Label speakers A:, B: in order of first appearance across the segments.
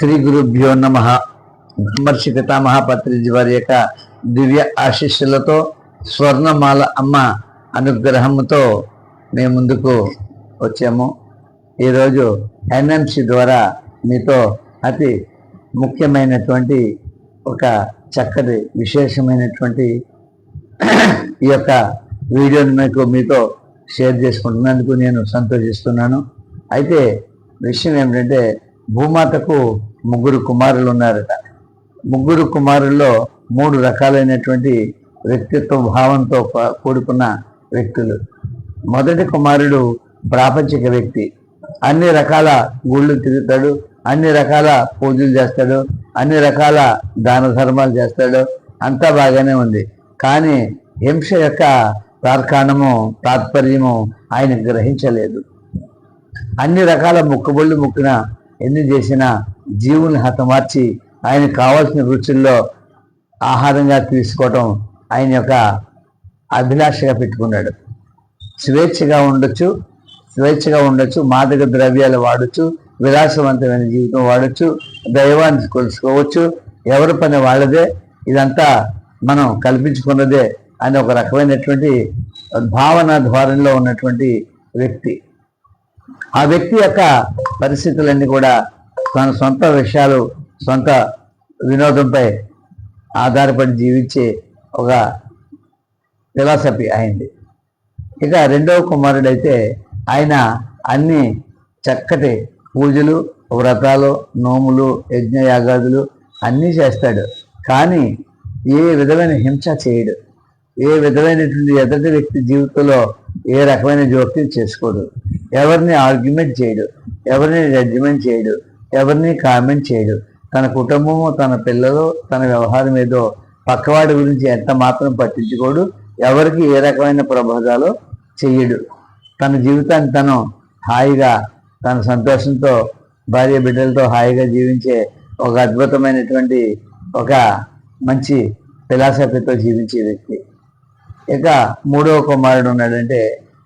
A: శ్రీ గురుభ్యో నమ. బ్రహ్మర్షి పితామహాపత్రిజీ వారి యొక్క దివ్య ఆశీస్సులతో స్వర్ణమాల అమ్మ అనుగ్రహంతో మేము ముందుకు వచ్చాము. ఈరోజు ఎన్ఎంసి ద్వారా మీతో అతి ముఖ్యమైనటువంటి ఒక చక్కటి విశేషమైనటువంటి ఈ యొక్క వీడియోని మీకు మీతో షేర్ చేసుకుంటున్నందుకు నేను సంతోషిస్తున్నాను. అయితే విషయం ఏమిటంటే భూమాతకు ముగ్గురు కుమారులు ఉన్నారట ముగ్గురు కుమారుల్లో మూడు రకాలైనటువంటి వ్యక్తిత్వ భావంతో కూడుకున్న వ్యక్తులు. మొదటి కుమారుడు ప్రాపంచిక వ్యక్తి. అన్ని రకాల గుళ్ళు తిరుగుతాడు అన్ని రకాల పూజలు చేస్తాడు అన్ని రకాల దాన ధర్మాలు చేస్తాడు అంతా బాగానే ఉంది. కానీ హింస యొక్క తార్కాణము తాత్పర్యము ఆయన గ్రహించలేదు. అన్ని రకాల ముక్కుబళ్ళు ముక్కిన ఎన్ని చేసినా జీవుని హతమార్చి ఆయన కావాల్సిన రుచుల్లో ఆహారంగా తీసుకోవటం ఆయన యొక్క అభిలాషగా పెట్టుకున్నాడు. స్వేచ్ఛగా ఉండొచ్చు స్వేచ్ఛగా ఉండొచ్చు మాదక ద్రవ్యాలు వాడచ్చు విలాసవంతమైన జీవితం వాడచ్చు దైవాన్ని కొలుసుకోవచ్చు ఎవరి పని వాళ్ళదే ఇదంతా మనం కల్పించుకున్నదే అని ఒక రకమైనటువంటి భావన ధోరణిలో ఉన్నటువంటి వ్యక్తి. ఆ వ్యక్తి యొక్క పరిస్థితులన్నీ కూడా తన సొంత విషయాలు సొంత వినోదంపై ఆధారపడి జీవించే ఒక ఫిలాసఫీ అయింది. ఇక రెండవ కుమారుడైతే ఆయన అన్ని చక్కటి పూజలు వ్రతాలు నోములు యజ్ఞయాగాదులు అన్నీ చేస్తాడు. కానీ ఏ విధమైన హింస చేయడు. ఏ విధమైనటువంటి ఎదుటి వ్యక్తి జీవితంలో ఏ రకమైన జోక్యం చేసుకోడు. ఎవరిని ఆర్గ్యుమెంట్ చేయడు ఎవరిని జడ్జిమెంట్ చేయడు ఎవరిని కామెంట్ చేయడు. తన కుటుంబము తన పిల్లలు తన వ్యవహారం ఏదో పక్కవాడి గురించి ఎంత మాత్రం పట్టించుకోడు ఎవరికి ఏ రకమైన ప్రబోధాలు చెయ్యడు. తన జీవితాన్ని తను హాయిగా తన సంతోషంతో భార్య బిడ్డలతో హాయిగా జీవించే ఒక అద్భుతమైనటువంటి ఒక మంచి ఫిలాసఫీతో జీవించే వ్యక్తి. ఇక మూడవ కుమారుడు ఉన్నాడంటే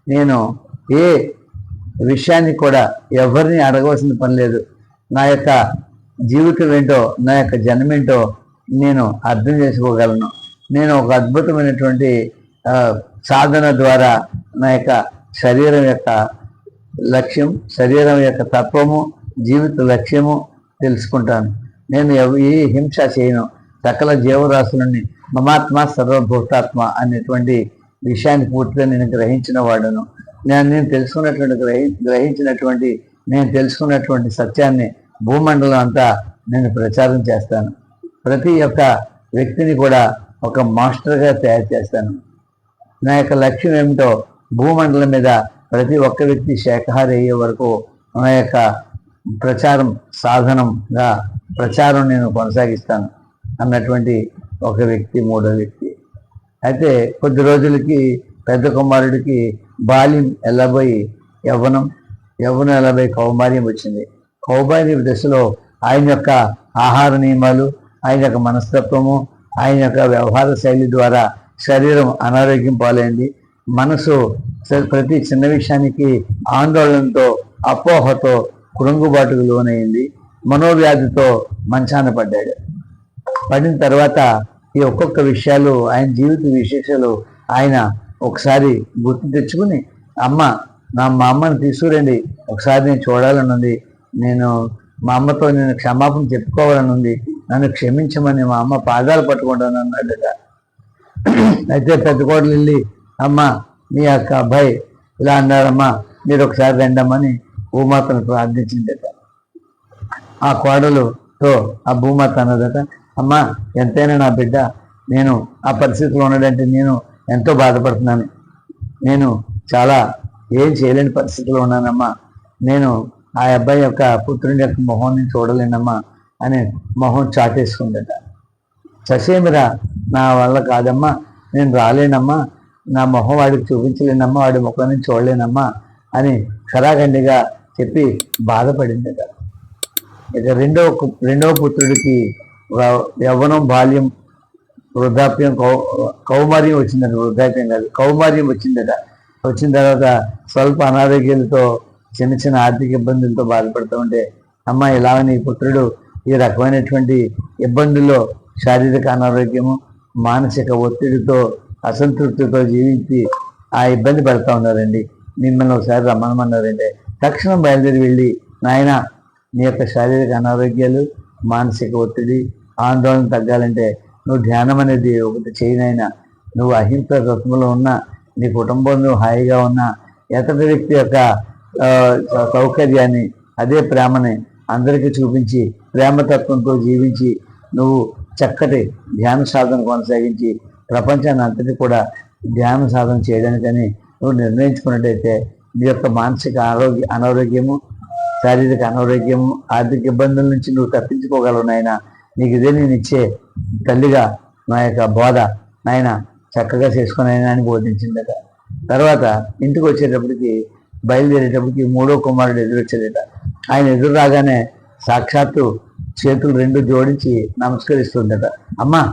A: నేను ఏ విషయాన్ని కూడా ఎవరిని అడగవలసిన పని లేదు. నా యొక్క జీవితం ఏంటో నా యొక్క జన్మేంటో నేను అర్థం చేసుకోగలను. నేను ఒక అద్భుతమైనటువంటి సాధన ద్వారా నా యొక్క శరీరం యొక్క లక్ష్యం శరీరం యొక్క తత్వము జీవిత లక్ష్యము తెలుసుకుంటాను. నేను ఎవ- ఏ హింస చేయను. సకల జీవరాశులని మమాత్మ సర్వభూతాత్మ అనేటువంటి విషయాన్ని పూర్తిగా నేను గ్రహించిన వాడును. నేను నేను తెలుసుకున్నటువంటి గ్రహి గ్రహించినటువంటి నేను తెలుసుకున్నటువంటి సత్యాన్ని భూమండలం అంతా నేను ప్రచారం చేస్తాను. ప్రతి ఒక్క వ్యక్తిని కూడా ఒక మాస్టర్గా తయారు చేస్తాను. నా యొక్క లక్ష్యం ఏమిటో భూమండలం మీద ప్రతి ఒక్క వ్యక్తి శాఖహారి అయ్యే వరకు నా యొక్క ప్రచారం సాధనంగా ప్రచారం నేను కొనసాగిస్తాను అన్నటువంటి ఒక వ్యక్తి మూడో వ్యక్తి. అయితే కొద్ది రోజులకి పెద్ద కుమారుడికి బాల్యం ఎల్లబోయి యవ్వనం యవ్వనం ఎల్లబోయి కౌమార్యం వచ్చింది. కౌమార్యం దశలో ఆయన యొక్క ఆహార నియమాలు ఆయన యొక్క మనస్తత్వము ఆయన యొక్క వ్యవహార శైలి ద్వారా శరీరం అనారోగ్యం పాలైంది. మనసు ప్రతి చిన్న విషయానికి ఆందోళనతో అపోహతో కృంగుబాటుకు లోనైంది. మనోవ్యాధితో మంచాన పడ్డాడు. పడిన తర్వాత ఈ ఒక్కొక్క విషయాలు ఆయన జీవిత విశేషాలు ఆయన ఒకసారి గుర్తు తెచ్చుకుని అమ్మ నా మా అమ్మని తీసుకురండి ఒకసారి నేను చూడాలని ఉంది నేను మా అమ్మతో నేను క్షమాపణ చెప్పుకోవాలని ఉంది నన్ను క్షమించమని మా అమ్మ పాదాలు పట్టుకుంటాను అన్నాడట అయితే పెద్ద కోడలు వెళ్ళి అమ్మ మీ యొక్క అబ్బాయి ఇలా అన్నారమ్మా మీరు ఒకసారి రండమ్మని భూమాతను ప్రార్థించిందట. ఆ కోడలుతో ఆ భూమాత అన్నదట అమ్మా ఎంతైనా నా బిడ్డ నేను ఆ పరిస్థితిలో ఉన్నాడంటే నేను ఎంతో బాధపడుతున్నాను. నేను చాలా ఏం చేయలేని పరిస్థితిలో ఉన్నానమ్మా. నేను ఆ అబ్బాయి యొక్క పుత్రుని యొక్క మొహాన్ని చూడలేనమ్మా అని మొహం చాటేసుకుందట. ససేమిరా నా వల్ల కాదమ్మా. నేను రాలేనమ్మా. నా మొహం వాడికి చూపించలేనమ్మా. వాడి ముఖం చూడలేనమ్మా అని ఖరాఖండిగా చెప్పి బాధపడిందట. ఇక రెండవ రెండవ పుత్రుడికి యవ్వనం బాల్యం వృద్ధాప్యం కౌ కౌమార్యం వచ్చిందట వృద్ధాప్యం కాదు కౌమార్యం వచ్చిందట. వచ్చిన తర్వాత స్వల్ప అనారోగ్యాలతో చిన్న చిన్న ఆర్థిక ఇబ్బందులతో బాధపడుతూ ఉంటే అమ్మ ఇలా నీ పుత్రుడు ఈ రకమైనటువంటి ఇబ్బందుల్లో శారీరక అనారోగ్యము మానసిక ఒత్తిడితో అసంతృప్తితో జీవించి ఆ ఇబ్బంది పడతా ఉన్నారండి. మిమ్మల్ని ఒకసారి రమ్మనమన్నారంటే తక్షణం బయలుదేరి వెళ్ళి నాయన నీ యొక్క శారీరక అనారోగ్యాలు మానసిక ఒత్తిడి ఆందోళన తగ్గాలంటే నువ్వు ధ్యానం అనేది ఒకటి చేయనైనా నువ్వు అహింస తత్వంలో ఉన్నా నీ కుటుంబంలో హాయిగా ఉన్నా ఎతటి వ్యక్తి యొక్క సౌకర్యాన్ని అదే ప్రేమని అందరికీ చూపించి ప్రేమతత్వంతో జీవించి నువ్వు చక్కటి ధ్యాన సాధన కొనసాగించి ప్రపంచాన్ని అంతటి కూడా ధ్యాన సాధన చేయడానికని నువ్వు నిర్ణయించుకున్నట్టయితే నీ యొక్క మానసిక ఆరోగ్య అనారోగ్యము శారీరక అనారోగ్యము ఆర్థిక ఇబ్బందుల నుంచి నువ్వు తప్పించుకోగలవు నాయనా. నీకు ఇదే నేను ఇచ్చే తల్లిగా నా యొక్క బోధ నాయన చక్కగా చేసుకుని అయినా అని బోధించిందట. తర్వాత ఇంటికి వచ్చేటప్పటికి బయలుదేరేటప్పటికి మూడో కుమారుడు ఎదురొచ్చాడట. ఆయన ఎదురు రాగానే సాక్షాత్తు చేతులు రెండు జోడించి నమస్కరిస్తుందట. అమ్మా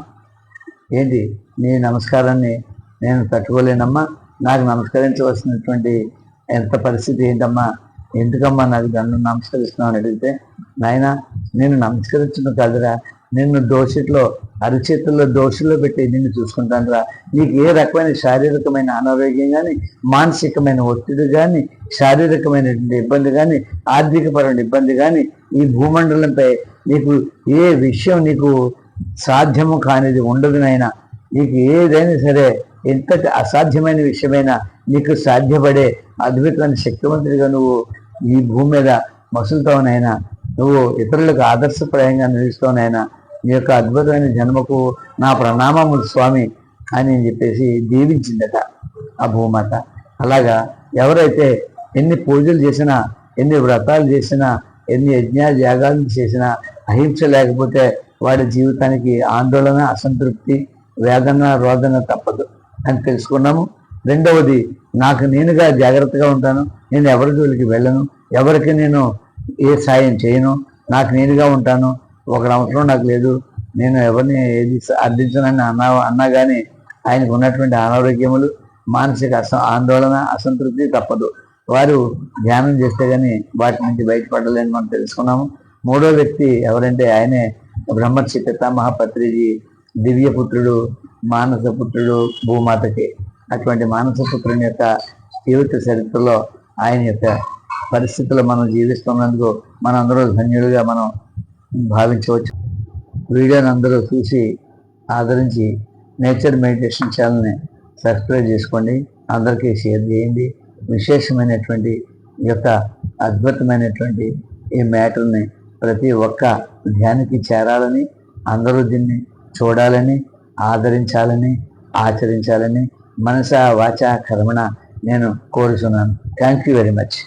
A: ఏంటి నీ నమస్కారాన్ని నేను తట్టుకోలేనమ్మా? నాకు నమస్కరించవలసినటువంటి ఎంత పరిస్థితి ఏంటమ్మా? ఎందుకమ్మా నాకు దాన్ని నమస్కరిస్తున్నావు? అని అడిగితే నాయన నేను నమస్కరించడం కాదురా. నిన్ను దోషిట్లో అరిచేతుల్లో దోషుల్లో పెట్టి నిన్ను చూసుకుంటానురా. నీకు ఏ రకమైన శారీరకమైన అనారోగ్యం కానీ మానసికమైన ఒత్తిడి కానీ శారీరకమైనటువంటి ఇబ్బంది కానీ ఆర్థికపరమైన ఇబ్బంది కానీ ఈ భూమండలంపై నీకు ఏ విషయం నీకు సాధ్యము కానిది ఉండదు నాయన. నీకు ఏదైనా సరే ఎంతటి అసాధ్యమైన విషయమైనా నీకు సాధ్యపడే అద్భుతమైన శక్తివంతుడిగా నువ్వు ఈ భూమి మీద మసులుతావునైనా నువ్వు ఇతరులకు ఆదర్శప్రాయంగా నిలుస్తావునైనా నీ యొక్క అద్భుతమైన జన్మకు నా ప్రణామము స్వామి అని చెప్పేసి దీవించిందట ఆ భూమాత. అలాగా ఎవరైతే ఎన్ని పూజలు చేసినా ఎన్ని వ్రతాలు చేసినా ఎన్ని యజ్ఞాలు యాగాలు చేసినా అహింస లేకపోతే వాడి జీవితానికి ఆందోళన అసంతృప్తి వేదన రోదన తప్పదు అని తెలుసుకున్నాము. రెండవది నాకు నేనుగా జాగ్రత్తగా ఉంటాను. నేను ఎవరి జోలికి వెళ్ళను. ఎవరికి నేను ఏ సాయం చేయను. నాకు నేనుగా ఉంటాను. ఒక అవసరం నాకు లేదు. నేను ఎవరిని ఏది అర్థించనని అన్నా అన్నా కానీ ఆయనకు ఉన్నటువంటి అనారోగ్యములు మానసిక అస ఆందోళన అసంతృప్తి తప్పదు. వారు ధ్యానం చేస్తే కానీ వాటి నుంచి బయటపడలేని మనం తెలుసుకున్నాము. మూడో వ్యక్తి ఎవరంటే ఆయనే బ్రహ్మర్షి దివ్య దివ్యపుత్రుడు మానస పుత్రుడు భూమాతకి. అటువంటి మానస పుత్రుని యొక్క జీవిత చరిత్రలో ఆయన యొక్క పరిస్థితుల్లో మనం జీవిస్తున్నందుకు మనందరూ ధన్యులుగా మనం భావించవచ్చు. వీడియోని అందరూ చూసి ఆదరించి నేచర్ మెడిటేషన్ ఛానల్ని సబ్స్క్రైబ్ చేసుకోండి. అందరికీ షేర్ చేయండి. విశేషమైనటువంటి ఈ యొక్క అద్భుతమైనటువంటి ఈ మ్యాటర్ని ప్రతి ఒక్క ధ్యానికి చేరాలని అందరూ దీన్ని చూడాలని ఆదరించాలని ఆచరించాలని మనస వాచ కర్మణ నేను కోరుతున్నాను థ్యాంక్ యూ వెరీ మచ్